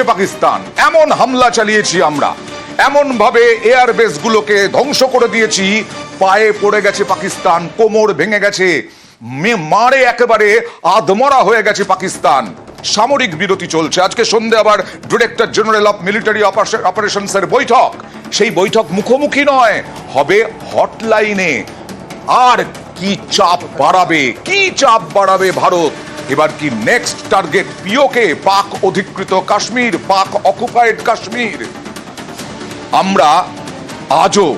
পড়েছে পাকিস্তান। এমন হামলা চালিয়েছি আমরা। এমন ভাবে এয়ার বেস গুলোকে ধ্বংস করে দিয়েছি। পায়ে পড়ে গেছে পাকিস্তান, কোমর ভেঙে গেছে। মারে একেবারে আধমরা হয়ে গেছে পাকিস্তান। সামরিক বিরতি চলছে। আজকে সন্ধে আবার director general of military operations এর বৈঠক। সেই বৈঠক মুখোমুখি নয়, হবে হটলাইনে। আর কি চাপ বাড়াবে? কি চাপ বাড়াবে ভারত? এবার কি নেক্সট টার্গেট পিওকে পাক অধিকৃত কাশ্মীর, পাক অকুপাইড কাশ্মীর? আমরা আজও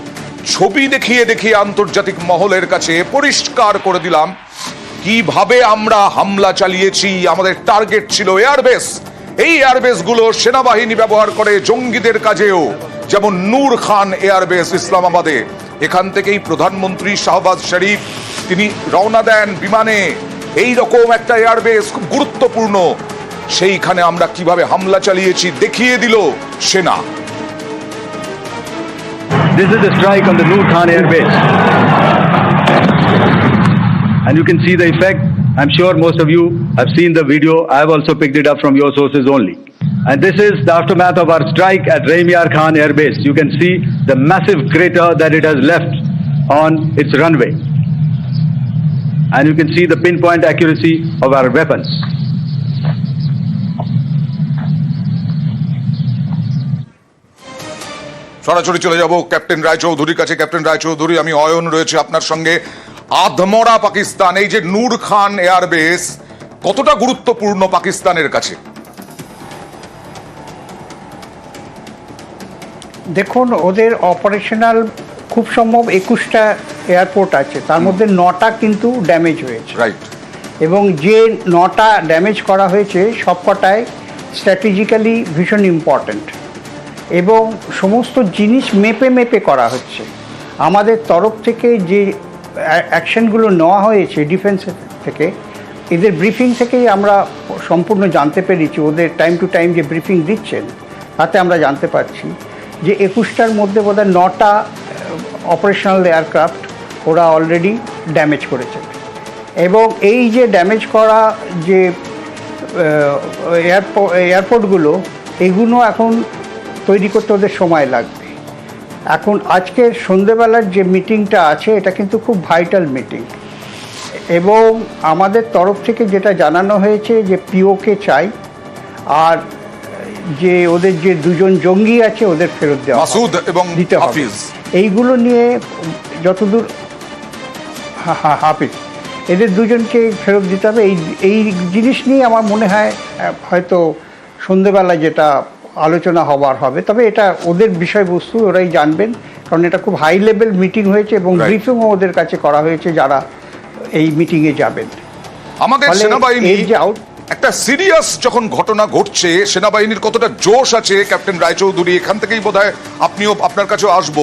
ছবি দেখিয়ে দেখিয়ে আন্তর্জাতিক মহলের কাছে পরিষ্কার করে দিলাম, কীভাবে আমরা হামলা চালিয়েছি, আমাদের টার্গেট ছিল এয়ারবেস এই এয়ারবেসগুলো সেনাবাহিনী ব্যবহার করে জঙ্গিদের কাজেও, যেমন নূর খান এয়ারবেস ইসলামাবাদে। এখান থেকেই প্রধানমন্ত্রী শাহবাজ শরীফ, তিনি রওনা দেন বিমানে। এই রকম একটা এয়ারবেস খুব গুরুত্বপূর্ণ সেইখানে আমরা কীভাবে হামলা চালিয়েছি দেখিয়ে দিল সেনা This is a strike on the Noor Khan Air Base. And you can see the effect. I'm sure most of you have seen the video. I have also picked it up from your sources only. And this is the aftermath of our strike at Raimiar Khan Air Base. You can see the massive crater that it has left on its runway. And you can see the pinpoint accuracy of our weapons. সরাসরি চলে যাব captain রায়চৌধুরীর কাছে। Captain Roychowdhury আমি অয়ন রয়েছে আপনার সঙ্গে। আধমরা পাকিস্তান এই যে নূর খান এয়ারবেস কতটা গুরুত্বপূর্ণ পাকিস্তানের কাছে? দেখুন ওদের অপারেশনাল খুব সম্ভব একুশটা এয়ারপোর্ট আছে। তার মধ্যে নটা কিন্তু ড্যামেজ হয়েছে। রাইট এবং যে নটা ড্যামেজ করা হয়েছে সবকটায় স্ট্র্যাটেজিক্যালি ভীষণ ইম্পর্ট্যান্ট এবং সমস্ত জিনিস মেপে মেপে করা হচ্ছে। আমাদের তরফ থেকে যে অ্যাকশনগুলো নেওয়া হয়েছে ডিফেন্স থেকে এদের ব্রিফিং থেকেই আমরা সম্পূর্ণ জানতে পেরেছি। ওদের টাইম টু টাইম যে ব্রিফিং দিচ্ছেন তাতে আমরা জানতে পারছি যে একুশটার মধ্যে বোধহয় নটা অপারেশনাল এয়ারক্রাফট ওরা অলরেডি ড্যামেজ করেছে। এবং এই যে ড্যামেজ করা যে এয়ারপোর্টগুলো এগুলো এখন তৈরি করতে ওদের সময় লাগবে। এখন আজকের সন্ধেবেলার যে মিটিংটা আছে এটা কিন্তু খুব ভাইটাল মিটিং এবং আমাদের তরফ থেকে যেটা জানানো হয়েছে যে পিওকে চাই আর যে ওদের যে দুজন জঙ্গি আছে ওদের ফেরত দেওয়া। মাসুদ এবং দিতে হবে। এইগুলো নিয়ে যতদূর হাফিজ এদের দুজনকে ফেরত দিতে হবে। এই এই জিনিস নিয়ে আমার মনে হয় হয়তো সন্ধেবেলা যেটা আলোচনা হবার হবে তবে এটা ওদের বিষয়বস্তু ওরাই জানবেন কারণ এটা খুব হাই লেভেল মিটিং হয়েছে এবং. ব্রিফিংও ওদের কাছে করা হয়েছে যারা এই মিটিংয়ে যাবেন। আমাদের সেনাবাহিনী এর যে আউট একটা সিরিয়াস যখন ঘটনা ঘটছে সেনাবাহিনীর কতটা জোশ আছে ক্যাপ্টেন রায়চৌধুরী এখান থেকেই বোধহয় আপনিও আপনার কাছেও আসব।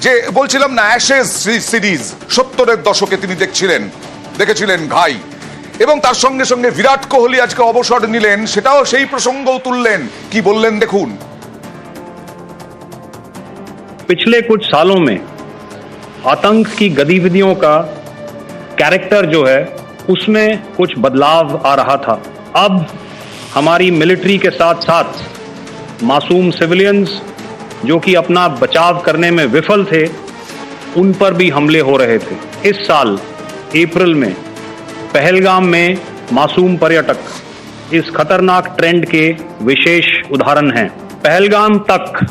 যে বলছিলাম না অ্যাশেজ সিরিজ সত্তরের দশকে তিনি দেখছিলেন দেখেছিলেন ঘাই এবং তার সঙ্গে সঙ্গে বিরাট কোহলি আজকে অবসর নিলেন সেটাও সেই প্রসঙ্গও তুললেন কি বললেন দেখুন पिछले कुछ सालों में आतंक की गतिविधियों का कैरेक्टर जो है उसमें कुछ बदलाव आ रहा था अब हमारी मिलिट्री के साथ साथ मासूम सिविलियंस जो कि अपना बचाव करने में विफल थे, उन पर भी हमले हो रहे थे। इस साल, अप्रैल में, पहलगाम में मासूम पर्यटक, इस खतरनाक ट्रेंड के विशेष उदाहरण हैं। पहलगाम तक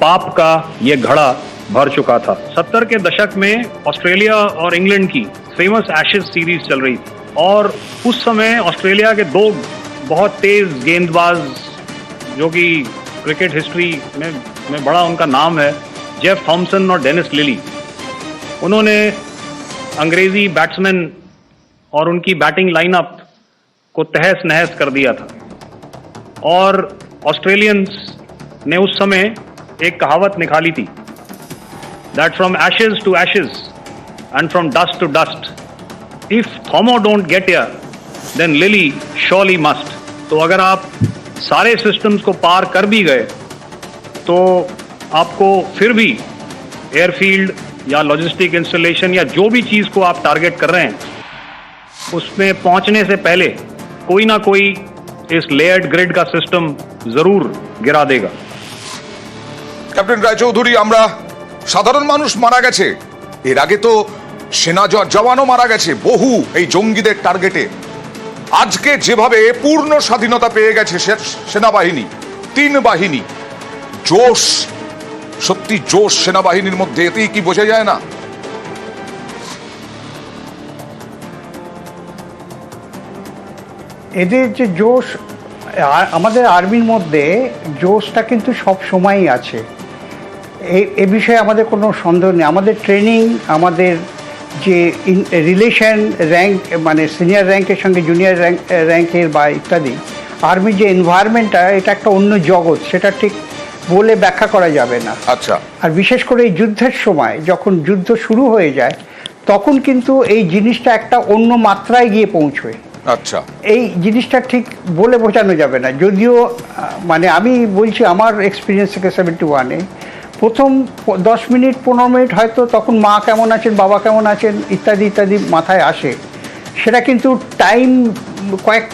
पाप का ये घड़ा भर चुका था। सत्तर के दशक में ऑस्ट्रेलिया और इंग्लैंड की फ़ेमस एशेज सीरीज़ चल रही थी। और उस समय ऑस्ट्रेलिया के दो बहुत तेज गेंदबाज, जो कि क्रिकेट हिस्ट्री में में बड़ा उनका नाम है जेफ थॉमसन और डेनिस लिली उन्होंने अंग्रेज़ी बैट्समैन और उनकी बैटिंग लाइनअप को तहस नहस कर दिया था। और ऑस्ट्रेलियंस ने उस समय एक कहावत निकाली थी that from Ashes to Ashes and from dust to dust if Thommo don't get ya then Lillee surely must तो अगर आप सारे सिस्टम्स को पार कर भी गए तो आपको फिर भी एयरफील्ड या लॉजिस्टिक इंस्टॉलेशन या जो भी चीज़ को आप टारगेट कर रहे हैं उसमें पहुंचने से पहले कोई ना कोई इस लेयर्ड ग्रिड का सिस्टम जरूर गिरा देगा ক্যাপ্টেন রায়চৌধুরী আমরা সাধারণ মানুষ মারা গেছে এর আগে তো সেনা জ- জওয়ানও মারা গেছে বহু এই জঙ্গিদের টার্গেটে আজকে যেভাবে পূর্ণ স্বাধীনতা পেয়ে গেছে সে- সেনাবাহিনী তিন বাহিনী জোশ। সত্যি জোশ সেনাবাহিনীর মধ্যে, এতেই কি বোঝা যায় না? এদের যে জোশ আমাদের আর্মির মধ্যে জোশটা কিন্তু সব সময়ই আছে। এ বিষয়ে আমাদের কোনো সন্দেহ নেই। আমাদের ট্রেনিং, আমাদের যে রিলেশন র্যাঙ্ক মানে সিনিয়র র্যাঙ্কের সঙ্গে জুনিয়র র্যাঙ্ক, র্যাঙ্কের বা ইত্যাদি, আর্মির যে এনভায়রনমেন্টটা, এটা একটা অন্য জগৎ। সেটা ঠিক বলে ব্যাখ্যা করা যাবে না। আচ্ছা। আর বিশেষ করে এই যুদ্ধের সময় যখন যুদ্ধ শুরু হয়ে যায় তখন কিন্তু এই জিনিসটা একটা অন্য মাত্রায় গিয়ে পৌঁছয়। আচ্ছা। এই জিনিসটা ঠিক বলে বোঝানো যাবে না। যদিও মানে আমি বলছি আমার এক্সপিরিয়েন্স থেকে সেভেন্টি ওয়ানে প্রথম দশ মিনিট পনেরো মিনিট হয়তো তখন মা কেমন আছেন বাবা কেমন আছেন ইত্যাদি ইত্যাদি মাথায় আসে। সেটা কিন্তু টাইম কয়েক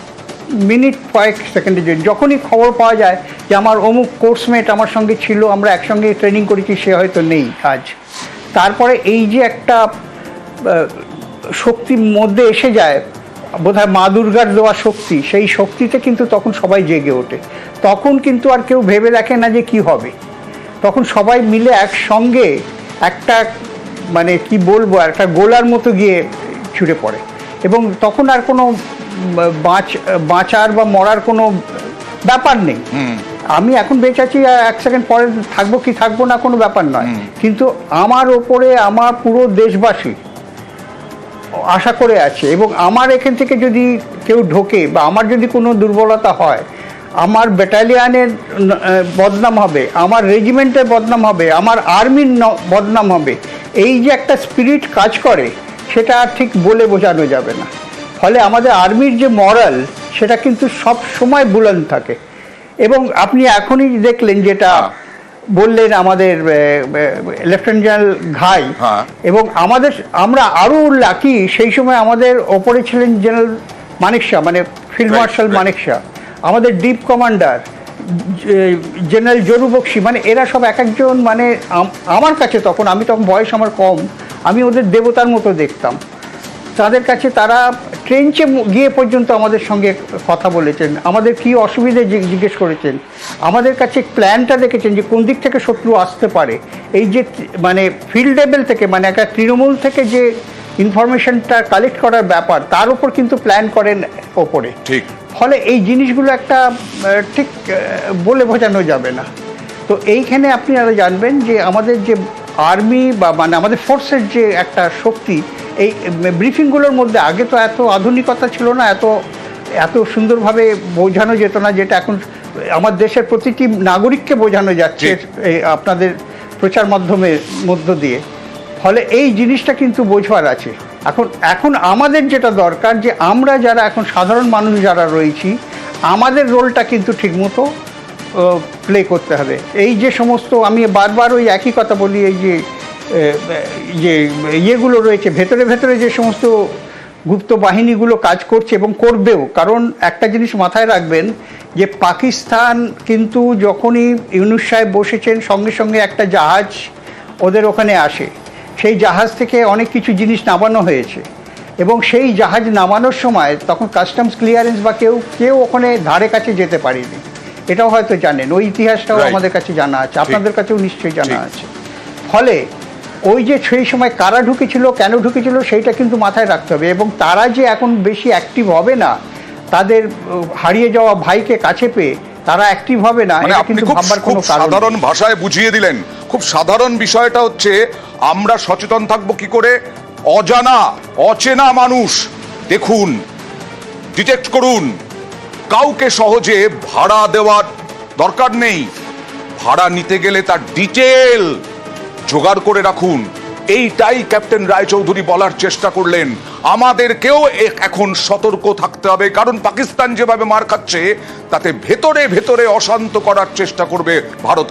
মিনিট কয়েক সেকেন্ডের জন্য যখনই খবর পাওয়া যায় যে আমার অমুক কোর্সমেট আমার সঙ্গে ছিল, আমরা একসঙ্গে ট্রেনিং করেছি, সে হয়তো নেই আজ। তারপরে এই যে একটা শক্তির মধ্যে এসে যায়, বোধহয় মা দুর্গার দেওয়া শক্তি, সেই শক্তিতে কিন্তু তখন সবাই জেগে ওঠে। তখন কিন্তু আর কেউ ভেবে দেখে না যে কি হবে। তখন সবাই মিলে একসঙ্গে একটা মানে কি বলব, একটা গোলার মতো গিয়ে ছুটে পড়ে। এবং তখন আর কোনো বাঁচ, বাঁচার বা মরার কোনো ব্যাপার নেই। আমি এখন বেঁচে আছি এক সেকেন্ড পরে থাকব কি থাকব না কোনো ব্যাপার নয়। কিন্তু আমার ওপরে আমার পুরো দেশবাসী আশা করে আছে এবং আমার এখান থেকে যদি কেউ ঢোকে বা আমার যদি কোনো দুর্বলতা হয় আমার ব্যাটালিয়ানের বদনাম হবে আমার রেজিমেন্টের বদনাম হবে আমার আর্মির বদনাম হবে এই যে একটা স্পিরিট কাজ করে সেটা আর ঠিক বলে বোঝানো যাবে না। ফলে আমাদের আর্মির যে মরাল সেটা কিন্তু সব সময় বুলন্দ থাকে। এবং আপনি এখনই দেখলেন যেটা বললেন আমাদের লেফটেন্যান্ট জেনারেল ঘাই হ্যাঁ। এবং আমাদের আমরা আরও লাকি সেই সময় আমাদের ওপরে ছিলেন জেনারেল মানিক শাহ মানে ফিল্ড মার্শাল. মানিক শাহ আমাদের deep commander general Zoru Bakshi মানে এরা সব এক একজন মানে আমার কাছে তখন আমি তখন বয়স আমার কম আমি ওদের দেবতার মতো দেখতাম তাদের কাছে তারা ট্রেঞ্চে গিয়ে পর্যন্ত আমাদের সঙ্গে কথা বলেছেন। আমাদের কি অসুবিধে জিজ্ঞেস করেছেন? আমাদের কাছে প্ল্যানটা দেখেছেন যে কোন দিক থেকে শত্রু আসতে পারে। এই যে মানে ফিল্ড লেভেল থেকে মানে একটা তৃণমূল থেকে যে ইনফরমেশনটা কালেক্ট করার ব্যাপার তার উপর কিন্তু প্ল্যান করেন ওপরে। ঠিক। ফলে এই জিনিসগুলো একটা ঠিক বলে বোঝানো যাবে না। তো এইখানে আপনি আরও জানবেন যে আমাদের যে আর্মি বা মানে আমাদের ফোর্সের যে একটা শক্তি এই ব্রিফিংগুলোর মধ্যে আগে তো এত আধুনিকতা ছিল না এত এত সুন্দরভাবে বোঝানো যেত না যেটা এখন আমার দেশের প্রতিটি নাগরিককে বোঝানো যাচ্ছে এই আপনাদের প্রচার মাধ্যমের মধ্য দিয়ে। ফলে এই জিনিসটা কিন্তু বোঝবার আছে। এখন এখন আমাদের যেটা দরকার যে আমরা যারা এখন সাধারণ মানুষ যারা রয়েছি আমাদের রোলটা কিন্তু ঠিকমতো প্লে করতে হবে। এই যে সমস্ত আমি বারবার ওই একই কথা বলি, এই যে যে ইয়েগুলো রয়েছে, ভেতরে ভেতরে যে সমস্ত গুপ্ত বাহিনীগুলো কাজ করছে এবং করবেও, কারণ একটা জিনিস মাথায় রাখবেন যে পাকিস্তান কিন্তু যখনই ইউনুস সাহেব বসেছেন, সঙ্গে সঙ্গে একটা জাহাজ ওদের ওখানে আসে। সেই জাহাজ থেকে অনেক কিছু জিনিস নামানো হয়েছে এবং সেই জাহাজ নামানোর সময় তখন কাস্টমস ক্লিয়ারেন্স বা কেউ কেউ ওখানে ধারে কাছে যেতে পারেনি। এটাও হয়তো জানেন ওই ইতিহাসটাও আমাদের কাছে জানা আছে আপনাদের কাছেও নিশ্চয়ই জানা আছে। ফলে ওই যে সেই সময় কারা ঢুকেছিল কেন ঢুকেছিল সেইটা কিন্তু মাথায় রাখতে হবে এবং তারা যে এখন বেশি অ্যাক্টিভ হবে না তাদের হারিয়ে যাওয়া ভাইকে কাছে পেয়ে তারা অ্যাক্টিভ হবে না মানে আপনি কিন্তু খুব ভাববার খুব কোনো সাধারণ ভাষায় বুঝিয়ে দিলেন খুব সাধারণ বিষয়টা হচ্ছে আমরা সচেতন থাকব কি করে? অজানা অচেনা মানুষ দেখুন ডিটেক্ট করুন। কাউকে সহজে ভাড়া দেওয়ার দরকার নেই। ভাড়া নিতে গেলে তার ডিটেল জোগাড় করে রাখুন। এইটাই ক্যাপ্টেন রায়চৌধুরী বলার চেষ্টা করলেন। আমাদেরকেও এখন সতর্ক থাকতে হবে, কারণ পাকিস্তান যেভাবে মার খাচ্ছে, তাতে ভেতরে ভেতরে অশান্ত করার চেষ্টা করবে ভারত।